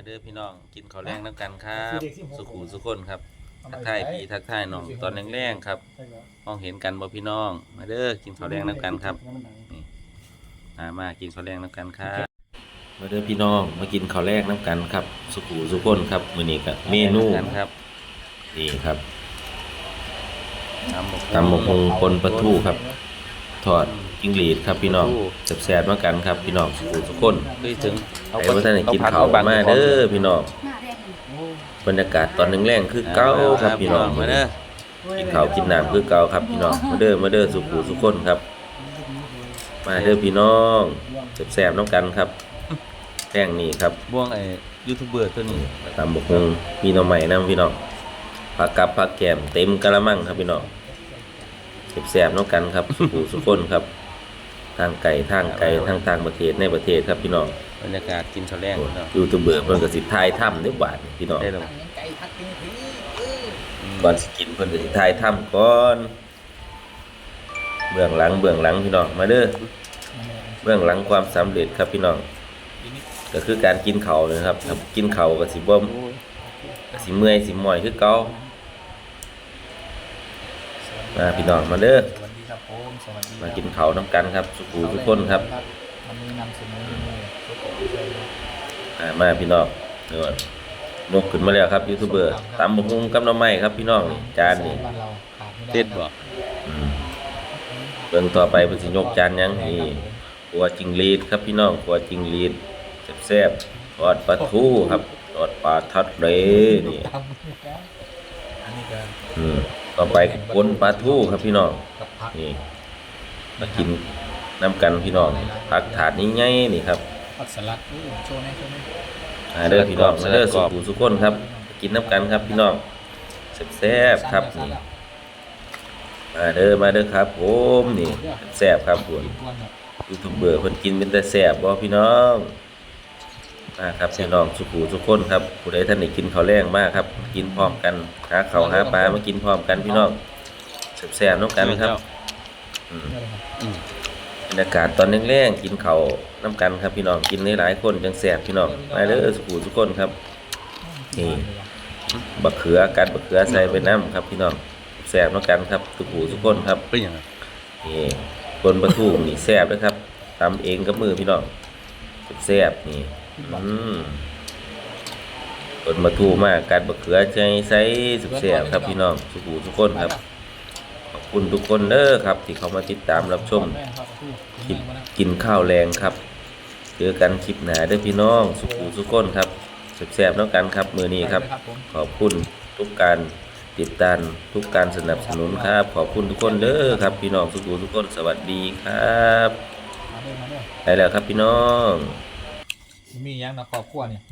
มาเด้อพี่น้องกินข้าวแรงน้ำกันครับ สุขุสุคนครับ ทักทายพี่ทักทายน้องตอนแรงๆครับมองเห็นกันบ่พี่น้อง มาเด้อกินข้าวแรงน้ำกันครับมามากินข้าวแรงน้ำกันครับ มาเด้อพี่น้องมากินข้าวแรงน้ำกันครับ สุขุสุคนครับมื้อนี้ก็เมนูครับนี่ครับตำหมกฮงปนปลาทูครับ ทอด จิ้งหรีดครับพี่น้องแซ่บๆมากันครับพี่น้องสุขุสุคนเคยถึงไอ้ว่าท่านได้กินข้าวมาเด้อพี่น้องหน้าแรกนี่บรรยากาศตอนแรงๆคือเก่าครับพี่น้องมาเด้อกินข้าวกินน้ำคือเก่าครับพี่น้องมาเด้อมาเด้อสุขุสุคนครับ มาเด้อพี่น้องแซ่บๆน้องกันครับแป้งนี่ครับบ่วงไอ้ยูทูบเบอร์ตัวนี้ตำบกฮงมีหน่อใหม่นํพี่น้องผักกับผักแกมเต็มกะละมังครับพี่น้องแซ่บๆน้องกันครับสุขุสุคนครับ ทางไก่ทางไก่ทางต่างประเทศในประเทศครับพี่น้องบรรยากาศกินข้าวแรงเนาะยูทูบเบอร์เพิ่นก็สิถ่ายถ้ำเด้อบาดนี่พี่น้องได้แล้วไก่พัดกินทีเออก่อนสิกินเพิ่นก็สิถ่ายถ้ำก่อนเบื้องหลังเบื้องหลังพี่น้องมาเด้อเบื้องหลังความสำเร็จครับพี่น้อง ก็คือการกินข้าวเลยครับถ้ากินข้าวก็สิบ่ก็สิเมื่อยสิหมอยคือเก่ามาพี่น้องมาเด้อ สวัสดีครับผมสวัสดีมากินข้าวน้ำกันครับ สุขุทุกคนครับวันนี้นำเสนอเมนูซุปกบเชยอ่ามาพี่น้องเดี๋ยวนกขึ้นมาแล้วครับยูทูบเบอร์ตำบักหุ่งกับหน้ำไม้ครับพี่น้องนี่จานนี่บ้านเราขาดไม่ได้เด็ดบ่อืมเบิ่งต่อไปเพิ่นสิยกจานหยังนี่ขัวจิงหรีดครับพี่น้องขัวจิงหรีดแซ่บๆทอดปลาทูครับทอดปลาทัดเลนี่อันนี้ก็อืม ต่อไปปนปลาทูครับพี่น้องกับผักนี่มากินน้ำกันพี่น้องผักถาดนี้ใหญ่นี่ครับผักสลัดอู้โชว์แน่โชว์แน่มาเด้อพี่น้องมาเด้อสุขุสุขคนครับ กินน้ำกันครับพี่น้องแซ่บๆครับนี่มาเด้อมาเด้อครับผมนี่แซ่บครับผมกินกวนครับยูทูบเบอร์เพิ่นกินเป็นแต่แซ่บบ่พี่น้อง มาครับพี่น้องสุขุสุขคนครับผู้ใดท่านได้กินข้าวแรงมากครับ กินพร้อมกันหาข้าวหาปลามากินพร้อมกันพี่น้องแซ่บๆน้ำกันครับอืมนี่เลยครับอืมบรรยากาศตอนแรงๆกินข้าวน้ำกันครับพี่น้องกินหลายๆคนจังแซ่บพี่น้องมาเด้อสุขุสุขคนครับนี่บักเขือกันบักเขือใส่ไปน้ำครับพี่น้องแซ่บน้ำกันครับสุขุสุขคนครับเป็นหยังไงนี่ปนปลาทูนี่แซ่บนะครับทำเองกับมือพี่น้องแซ่บนี่ อืมปนปลาทูมากการบักเขือใจใส่สุดแซ่บครับพี่น้องสุขุทุกคนครับขอบคุณทุกคนเด้อครับ ที่เข้ามาติดตามรับชมแม่ครับอู้คลิปแม่มานะกินข้าวแรงครับเจอกันคลิปหนาเด้อพี่น้อง สุขุทุกคนครับแซ่บๆน้องกันครับมือนี้ครับครับผมขอบคุณทุกการติดตามทุกการสนับสนุนครับ ขอบคุณทุกคนเด้อครับ พี่น้องสุขุทุกคนสวัสดีครับมาเด้อมาเด้อไปแล้วครับพี่น้อง มีหยังนะครอบครัวเนี่ย